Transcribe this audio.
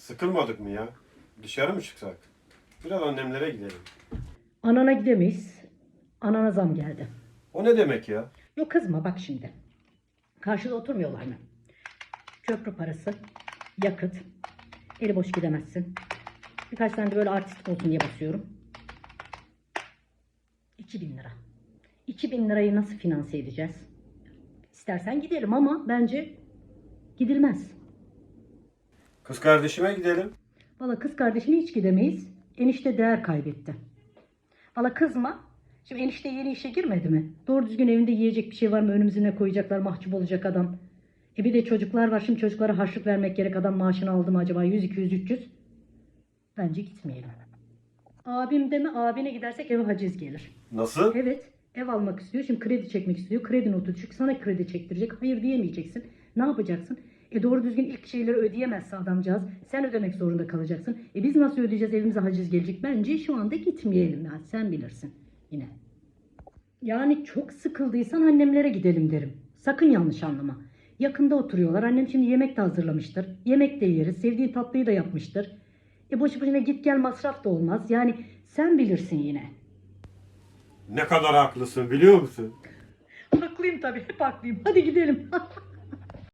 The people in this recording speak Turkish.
Sıkılmadık mı ya? Dışarı mı çıksak? Biraz annemlere gidelim. Anana gidemeyiz. Anana zam geldi. O ne demek ya? Yok kızma bak şimdi. Karşıda oturmuyorlar mı? Köprü parası, yakıt, eli boş gidemezsin. Birkaç tane de böyle artistik olsun diye basıyorum. 2000 lira. 2000 lirayı nasıl finanse edeceğiz? İstersen gidelim ama bence gidilmez. Kız kardeşime gidelim. Valla kız kardeşine hiç gidemeyiz. Enişte değer kaybetti. Valla kızma. Şimdi enişte yeni işe girmedi mi? Doğru düzgün evinde yiyecek bir şey var mı? Önümüze ne koyacaklar? Mahcup olacak adam. E bir de çocuklar var. Şimdi çocuklara harçlık vermek gerek. Adam maaşını aldı mı acaba? 100, 200, 300. Bence gitmeyelim. Abim de mi? Abine gidersek eve haciz gelir. Nasıl? Evet. Ev almak istiyor. Şimdi kredi çekmek istiyor. Kredi notu düşük. Sana kredi çektirecek. Hayır diyemeyeceksin. Ne yapacaksın? E doğru düzgün ilk şeyleri ödeyemezse adamcağız. Sen ödemek zorunda kalacaksın. E biz nasıl ödeyeceğiz? Evimize haciz gelecek. Bence şu anda gitmeyelim. Ya. Sen bilirsin. Yine. Yani çok sıkıldıysan annemlere gidelim derim. Sakın yanlış anlama. Yakında oturuyorlar. Annem şimdi yemek de hazırlamıştır. Yemek de yeriz. Sevdiği tatlıyı da yapmıştır. E boşu boşuna git gel masraf da olmaz. Yani sen bilirsin yine. Ne kadar haklısın biliyor musun? Haklıyım tabii. Hep haklıyım. Hadi gidelim.